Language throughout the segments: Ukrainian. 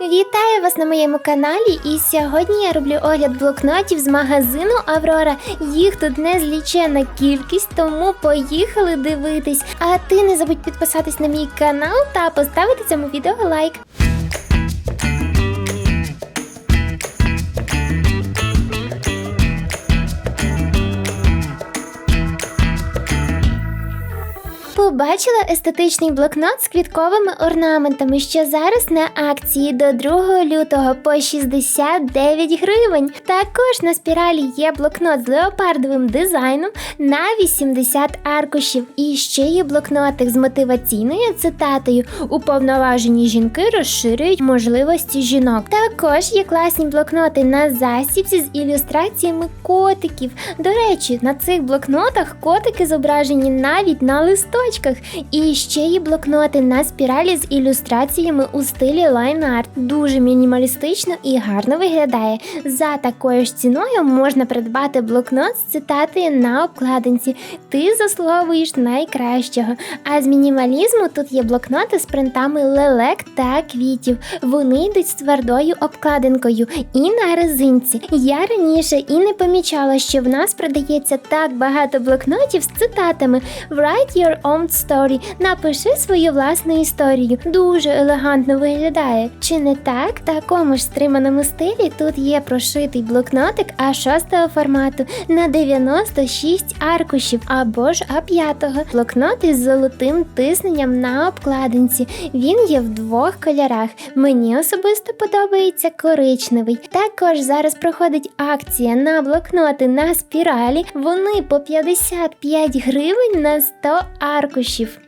Вітаю вас на моєму каналі. І сьогодні я роблю огляд блокнотів з магазину Аврора. Їх тут незлічена кількість, тому поїхали дивитись. А ти не забудь підписатись на мій канал та поставити цьому відео лайк. Побачила естетичний блокнот з квітковими орнаментами, що зараз на акції до 2 лютого по 69 гривень. Також на спіралі є блокнот з леопардовим дизайном на 80 аркушів. І ще є блокнотик з мотиваційною цитатою Уповноважені жінки розширюють можливості жінок. Також є класні блокноти на засібці з ілюстраціями котиків. До речі, на цих блокнотах котики зображені навіть на листочках. І ще є блокноти на спіралі з ілюстраціями у стилі лайн-арт. Дуже мінімалістично і гарно виглядає. За такою ж ціною можна придбати блокнот з цитатою на обкладинці. Ти заслуговуєш найкращого. А з мінімалізму тут є блокноти з принтами лелек та квітів. Вони йдуть з твердою обкладинкою і на резинці. Я раніше і не помічала, що в нас продається так багато блокнотів з цитатами Write your own story. Напиши свою власну історію. Дуже елегантно виглядає. Чи не так? В такому ж стриманому стилі тут є прошитий блокнотик А6 формату на 96 аркушів або ж А5. Блокнот із золотим тисненням на обкладинці. Він є в двох кольорах. Мені особисто подобається коричневий. Також зараз проходить акція на блокноти на спіралі. Вони по 55 гривень на 100 аркушів.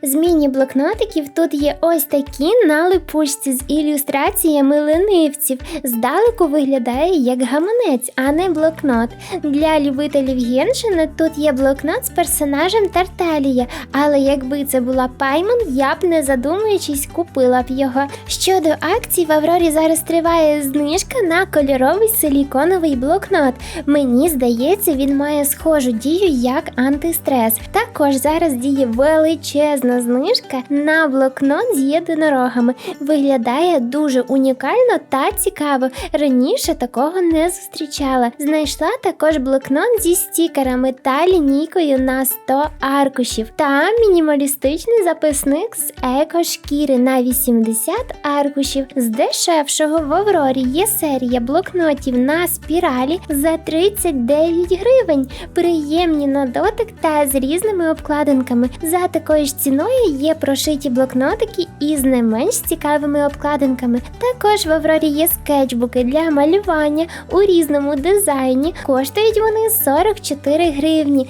З міні-блокнотиків тут є ось такі на липучці з ілюстраціями ленивців. Здалеку виглядає як гаманець, а не блокнот. Для любителів геншина тут є блокнот з персонажем Тарталія, але якби це була Паймон, я б не задумуючись купила б його. Щодо акцій, в Аврорі зараз триває знижка на кольоровий силіконовий блокнот. Мені здається, він має схожу дію як антистрес. Також зараз діє величезна знижка на блокнот з єдинорогами. Виглядає дуже унікально та цікаво. Раніше такого не зустрічала. Знайшла також блокнот зі стікерами та лінійкою на 100 аркушів та мінімалістичний записник з еко-шкіри на 80 аркушів. З дешевшого в Аврорі є серія блокнотів на спіралі за 39 гривень. Приємні на дотик та з різними обкладинками. За такою ж ціною є прошиті блокнотики із не менш цікавими обкладинками. Також в Аврорі є скетчбуки для малювання у різному дизайні. Коштують вони 44 гривні.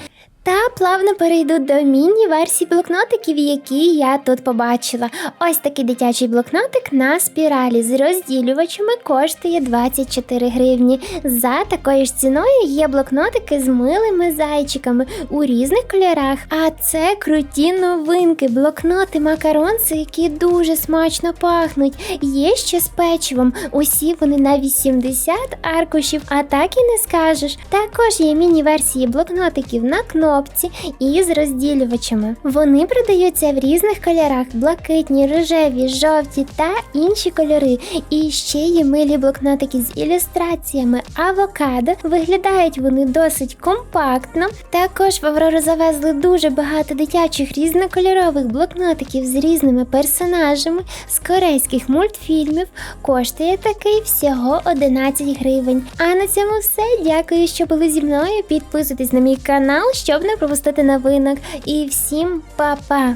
Та плавно перейду до міні-версій блокнотиків, які я тут побачила. Ось такий дитячий блокнотик на спіралі з розділювачами коштує 24 гривні. За такою ж ціною є блокнотики з милими зайчиками у різних кольорах. А це круті новинки, блокноти макаронси, які дуже смачно пахнуть. Є ще з печивом. Усі вони на 80 аркушів, а так і не скажеш. Також є міні-версії блокнотиків на кнопці із розділювачами. Вони продаються в різних кольорах: блакитні, рожеві, жовті та інші кольори. І ще є милі блокнотики з ілюстраціями авокадо. Виглядають вони досить компактно. Також в Аврору завезли дуже багато дитячих різнокольорових блокнотиків з різними персонажами з корейських мультфільмів. Коштує такий всього 11 гривень. А на цьому все. Дякую, що були зі мною. Підписуйтесь на мій канал, щоб не пропустити новинок. І всім па-па!